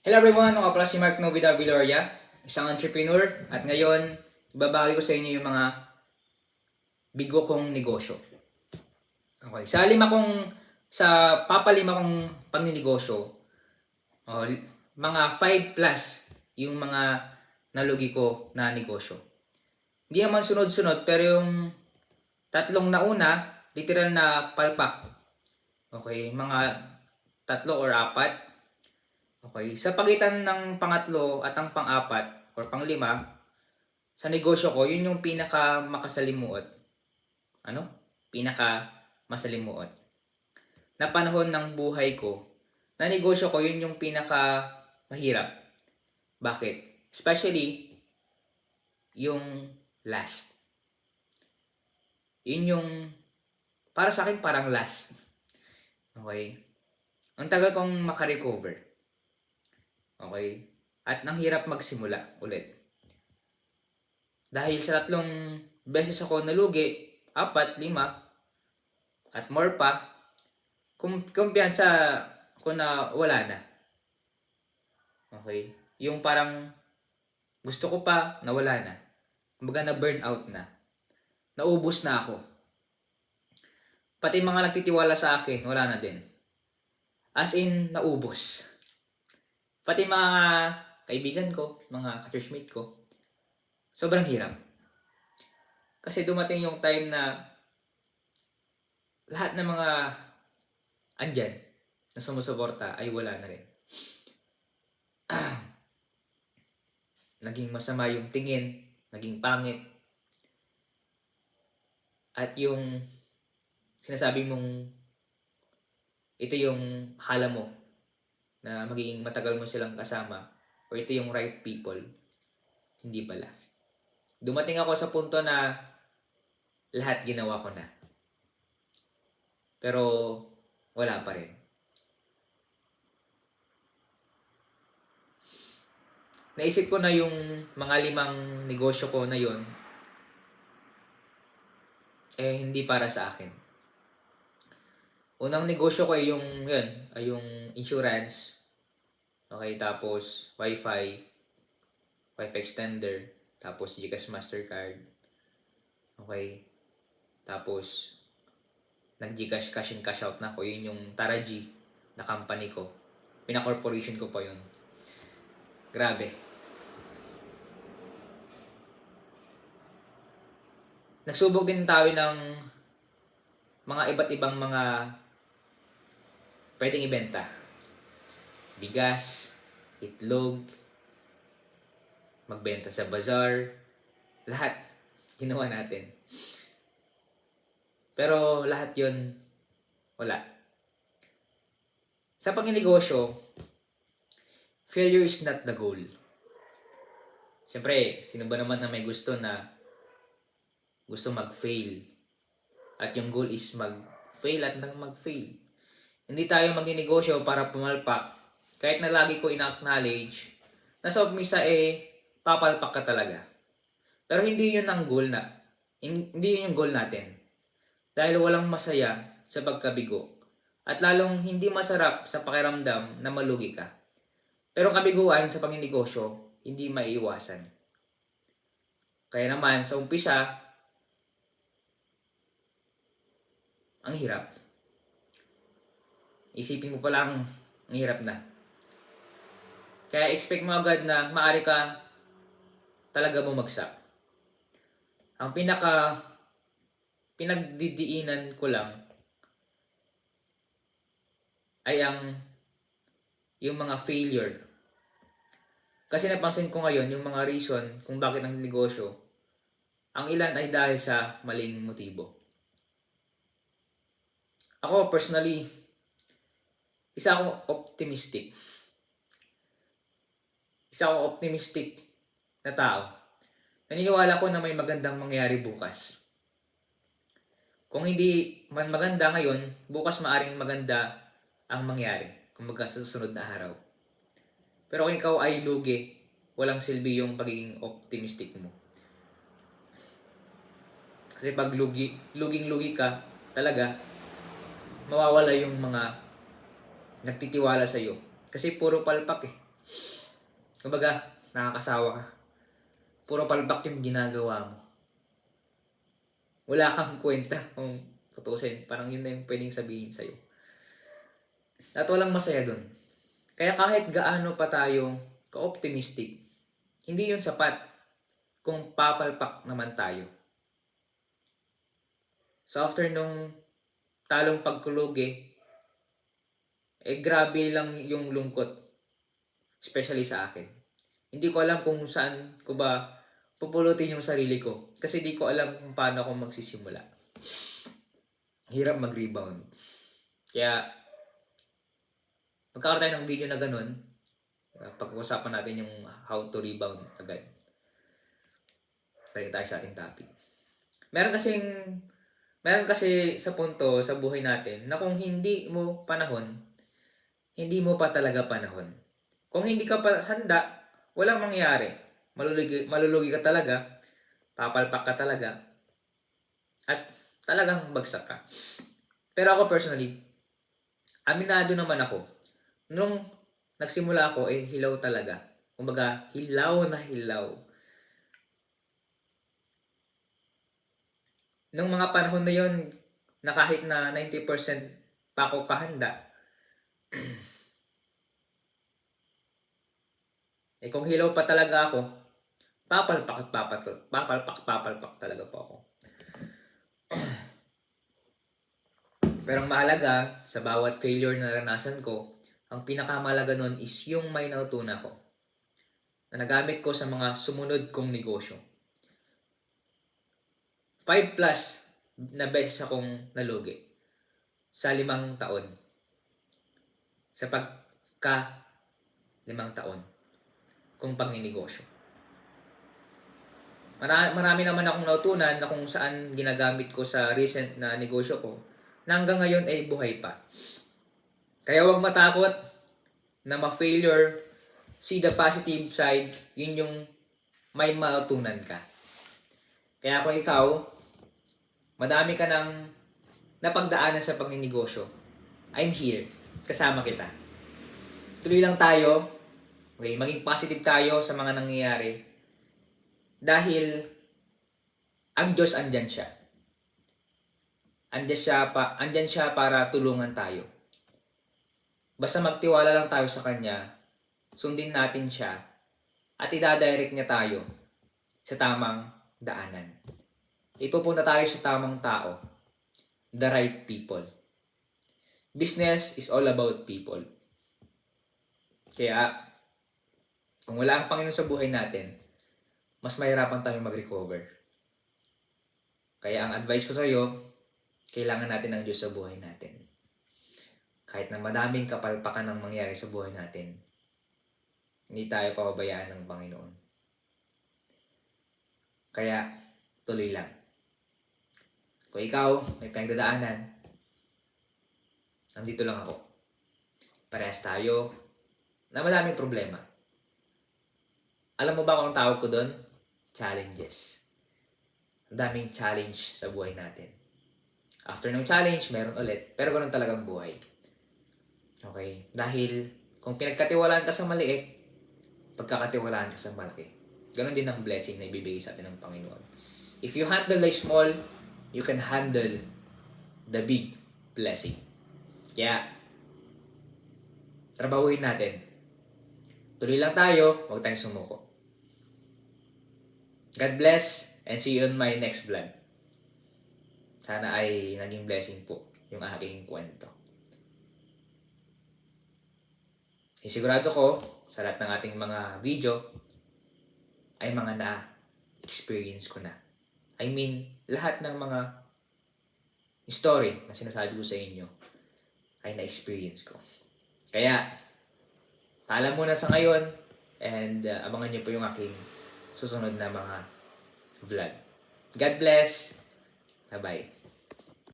Hello everyone, ako pala si Mark Novida Villoria, isang entrepreneur at ngayon ibabahagi ko sa inyo yung mga bigo kong negosyo. Okay, sa lima kong sa papalima kong pagninegosyo, oh, mga 5 plus yung mga nalugi ko na negosyo. Hindi naman sunod-sunod pero yung tatlong nauna, literal na palpak. Okay, mga tatlo or apat Okay, sa pagitan ng pangatlo at ang pang-apat or pang-lima, sa negosyo ko, yun yung pinaka makasalimuot. Ano? Pinaka masalimuot. Na panahon ng buhay ko, na negosyo ko, yun yung pinaka mahirap. Bakit? Especially, yung last. Yun yung, para sa akin, parang last. Okay? Ang tagal kong makarecover. Okay? At nang hirap magsimula ulit. Dahil sa tatlong beses ako nalugi, apat, lima, at more pa, kum kumpiyansa ko na wala na. Okay? Yung parang gusto ko pa, nawala na. Kumbaga na burn out na. Naubos na ako. Pati mga nagtitiwala sa akin, wala na din. As in, naubos. Pati mga kaibigan ko, mga ka-churchmate ko, sobrang hirap. Kasi dumating yung time na lahat ng mga andyan na sumusuporta ay wala na rin. naging masama yung tingin, naging pangit. At yung sinasabi mong ito yung akala mo na magiging matagal mo silang kasama o ito yung right people, hindi pala. Dumating ako sa punto na lahat ginawa ko na. Pero wala pa rin. Naisip ko na yung mga limang negosyo ko na yon eh hindi para sa akin. Unang negosyo ko ay yung, yun, ay yung insurance. Okay, tapos wifi, wifi extender, tapos Gcash Mastercard. Okay. Tapos nag-Gcash cash in cash out na ako. Yun yung Taraji na company ko. Pina-corporation ko pa yun. Grabe. Nagsubok din tayo ng mga iba't ibang mga pwedeng ibenta. Bigas, itlog, magbenta sa bazaar, lahat ginawa natin. Pero lahat yon wala. Sa pagninegosyo, failure is not the goal. Siyempre, sino ba naman na may gusto na gusto mag-fail? At yung goal is mag-fail at nang mag-fail. Hindi tayo magninegosyo para pumalpak. Kahit na lagi ko ina-acknowledge na sa umpisa eh, papalpak ka talaga. Pero hindi yun ang goal na. hin- Hindi yun yung goal natin. Dahil walang masaya sa pagkabigo. At lalong hindi masarap sa pakiramdam na malugi ka. Pero kabiguan sa pagninegosyo, hindi maiiwasan. Kaya naman, sa umpisa, ang hirap. Isipin mo pa lang, ang hirap na. Kaya expect mo agad na maaari ka talaga bumagsak. Ang pinaka pinagdidiinan ko lang ay ang yung mga failure. Kasi napansin ko ngayon yung mga reason kung bakit ang negosyo, ang ilan ay dahil sa maling motibo. Ako personally, isa akong optimistic. Isa akong optimistic na tao. Naniniwala ko na may magandang mangyari bukas. Kung hindi man maganda ngayon, bukas maaring maganda ang mangyari. Kumbaga sa susunod na araw. Pero kung ikaw ay lugi, walang silbi yung pagiging optimistic mo. Kasi pag lugi, luging-lugi ka, talaga, mawawala yung mga nagtitiwala sa iyo. Kasi puro palpak eh. Kumbaga, nakakasawa ka. Puro palpak yung ginagawa mo. Wala kang kwenta kung tutusin. Parang yun na yung pwedeng sabihin sa'yo. At walang masaya dun. Kaya kahit gaano pa tayo ka-optimistic, hindi yun sapat kung papalpak naman tayo. So after nung talong pagkulugi, eh grabe lang yung lungkot. Especially sa akin. Hindi ko alam kung saan ko ba pupulutin yung sarili ko. Kasi di ko alam kung paano ako magsisimula. Hirap mag-rebound. Kaya, magkakaroon tayo ng video na ganun. Pag-usapan natin yung how to rebound agad. Balik tayo sa ating topic. Meron kasing, meron kasi sa punto sa buhay natin na kung hindi mo panahon, hindi mo pa talaga panahon. Kung hindi ka pa handa, walang mangyayari. Malulugi, malulugi ka talaga, papalpak ka talaga, at talagang bagsak ka. Pero ako personally, aminado naman ako. Nung nagsimula ako, eh, hilaw talaga. Kumbaga, hilaw na hilaw. Nung mga panahon na yon na kahit na 90% pa ako kahanda, eh kung hilaw pa talaga ako, papalpak at papalpak, papalpak, papalpak talaga po ako. Pero ang mahalaga, sa bawat failure na naranasan ko, ang pinakamahalaga nun is yung may nautuna ko. Na nagamit ko sa mga sumunod kong negosyo. 5 plus na beses akong nalugi sa limang taon. Sa pagka limang taon kung pagninegosyo. Mara- marami naman akong nautunan na kung saan ginagamit ko sa recent na negosyo ko na hanggang ngayon ay buhay pa. Kaya huwag matakot na ma-failure. See the positive side. Yun yung may matutunan ka. Kaya kung ikaw, madami ka ng napagdaanan sa pagninegosyo, I'm here. Kasama kita. Tuloy lang tayo. Okay, maging positive tayo sa mga nangyayari. Dahil ang Diyos andyan siya. Andyan siya, pa, andyan siya para tulungan tayo. Basta magtiwala lang tayo sa Kanya, sundin natin siya, at idadirect niya tayo sa tamang daanan. Ipupunta tayo sa tamang tao, the right people. Business is all about people. Kaya, kung wala ang Panginoon sa buhay natin, mas mahirapan tayo mag-recover. Kaya ang advice ko sa iyo, kailangan natin ng Diyos sa buhay natin. Kahit na madaming kapalpakan ang mangyari sa buhay natin, hindi tayo pababayaan ng Panginoon. Kaya, tuloy lang. Kung ikaw may pinagdadaanan, nandito lang ako. Parehas tayo na madaming problema. Alam mo ba kung tawag ko doon? Challenges. Ang daming challenge sa buhay natin. After ng challenge, meron ulit. Pero ganun talagang buhay. Okay? Dahil kung pinagkatiwalaan ka sa maliit, pagkakatiwalaan ka sa malaki. Ganon din ang blessing na ibibigay sa atin ng Panginoon. If you handle the small, you can handle the big blessing. Kaya, trabahuin natin. Tuloy lang tayo, huwag tayong sumuko. God bless and see you on my next vlog. Sana ay naging blessing po yung aking kwento. Isigurado ko sa lahat ng ating mga video ay mga na-experience ko na. I mean, lahat ng mga story na sinasabi ko sa inyo ay na-experience ko. Kaya, paalam muna sa ngayon and uh, abangan niyo po yung aking susunod na mga vlog. God bless. Bye-bye.